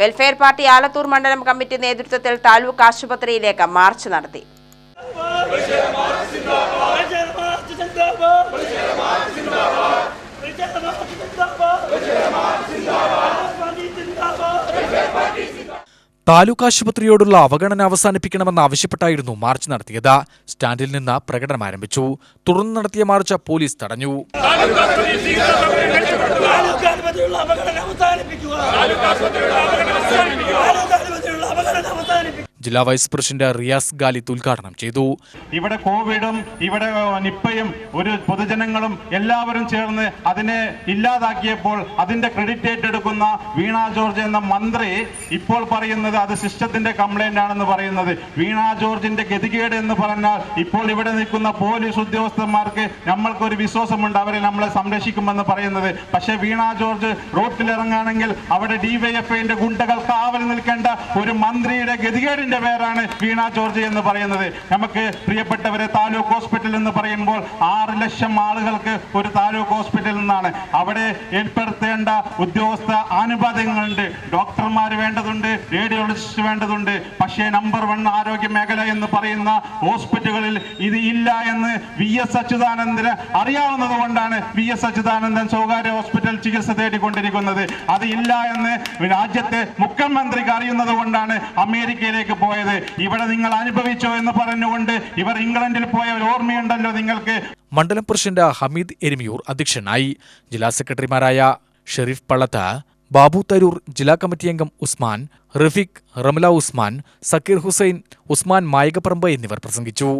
Welfare party Alathur മണ്ഡലം committee നേതൃത്വത്തിൽ താലൂക്ക് ആശുപത്രിയിലേക്ക് മാർച്ച് നടത്തി. താലൂക്ക് ആശുപത്രിയോടുള്ള അവഗണന അവസാനിപ്പിക്കണമെന്ന് ആവശ്യപ്പെട്ടായിരുന്നു മാർച്ച് നടത്തിയത്. സ്റ്റാൻഡിൽ നിന്ന് പ്രകടനം ആരംഭിച്ചു. തുടർന്ന് നടത്തിയ മാർച്ച് പോലീസ് തടഞ്ഞു. ജില്ലാ വൈസ് പ്രസിഡന്റ് റിയാസ് ഗാലിത്ത് ഉദ്ഘാടനം ചെയ്തു. ഇവിടെ കോവിഡും ഇവിടെ നിപ്പയും ഒരു പൊതുജനങ്ങളും എല്ലാവരും ചേർന്ന് അതിനെ ഇല്ലാതാക്കിയപ്പോൾ അതിന്റെ ക്രെഡിറ്റ് ഏറ്റെടുക്കുന്ന വീണ ജോർജ് എന്ന മന്ത്രി ഇപ്പോൾ പറയുന്നത് അത് സിസ്റ്റത്തിന്റെ കംപ്ലൈന്റ് ആണെന്ന് പറയുന്നത്. വീണ ജോർജിന്റെ ഗതികേട് എന്ന് പറഞ്ഞാൽ ഇപ്പോൾ ഇവിടെ നിൽക്കുന്ന പോലീസ് ഉദ്യോഗസ്ഥന്മാർക്ക് നമ്മൾക്കൊരു വിശ്വാസമുണ്ട് അവരെ നമ്മളെ സംരക്ഷിക്കുമെന്ന് പറയുന്നത്. പക്ഷേ വീണ ജോർജ് റോട്ടിലിറങ്ങുകയാണെങ്കിൽ അവിടെ ഡിവൈഎഫ്ഐന്റെ ഗുണ്ടകൾ കാവൽ നിൽക്കേണ്ട ഒരു മന്ത്രിയുടെ ഗതികേടിന്റെ പേരാണ് വീണ ജോർജ് എന്ന് പറയുന്നത്. നമുക്ക് പ്രിയപ്പെട്ടവരെ താലൂക്ക് ഹോസ്പിറ്റൽ എന്ന് പറയുമ്പോൾ ആറ് ലക്ഷം ആളുകൾക്ക് ഒരു താലൂക്ക് ഹോസ്പിറ്റൽ നിന്നാണ് അവിടെ ഏർപ്പെടുത്തേണ്ട ഉദ്യോഗസ്ഥ ആനുപാതികങ്ങളുണ്ട്. ഡോക്ടർമാർ വേണ്ടതുണ്ട് റേഡിയോളജിസ്റ്റ് വേണ്ടതുണ്ട്. പക്ഷേ നമ്പർ വൺ ആരോഗ്യ മേഖല എന്ന് പറയുന്ന ഹോസ്പിറ്റലുകളിൽ ഇത് ഇല്ല എന്ന് വി എസ് അച്യുതാനന്ദന് അറിയാവുന്നത് കൊണ്ടാണ് വി എസ് അച്യുതാനന്ദൻ സ്വകാര്യ ഹോസ്പിറ്റൽ ചികിത്സ തേടിക്കൊണ്ടിരിക്കുന്നത്. അത് ഇല്ല എന്ന് രാജ്യത്തെ മുഖ്യമന്ത്രിക്ക് അറിയുന്നത് കൊണ്ടാണ് അമേരിക്കയിലേക്ക് പോയത്. ഇവിടെ നിങ്ങൾ അനുഭവിച്ചോ എന്ന് പറഞ്ഞുകൊണ്ട് ഇവർ ഇംഗ്ലണ്ടിൽ പോയ ഒരു ഓർമ്മയുണ്ടല്ലോ നിങ്ങൾക്ക്. മണ്ഡലം പ്രസിഡന്റ് ഹമീദ് എരുമിയൂർ അധ്യക്ഷനായി. ജില്ലാ സെക്രട്ടറിമാരായ ഷെരീഫ് പള്ളത്ത ബാബു തരൂർ ജില്ലാ കമ്മിറ്റി അംഗം ഉസ്മാൻ റഫീഖ് റമല ഉസ്മാൻ സക്കീർ ഹുസൈൻ ഉസ്മാൻ മായികപ്പറമ്പ് എന്നിവർ പ്രസംഗിച്ചു.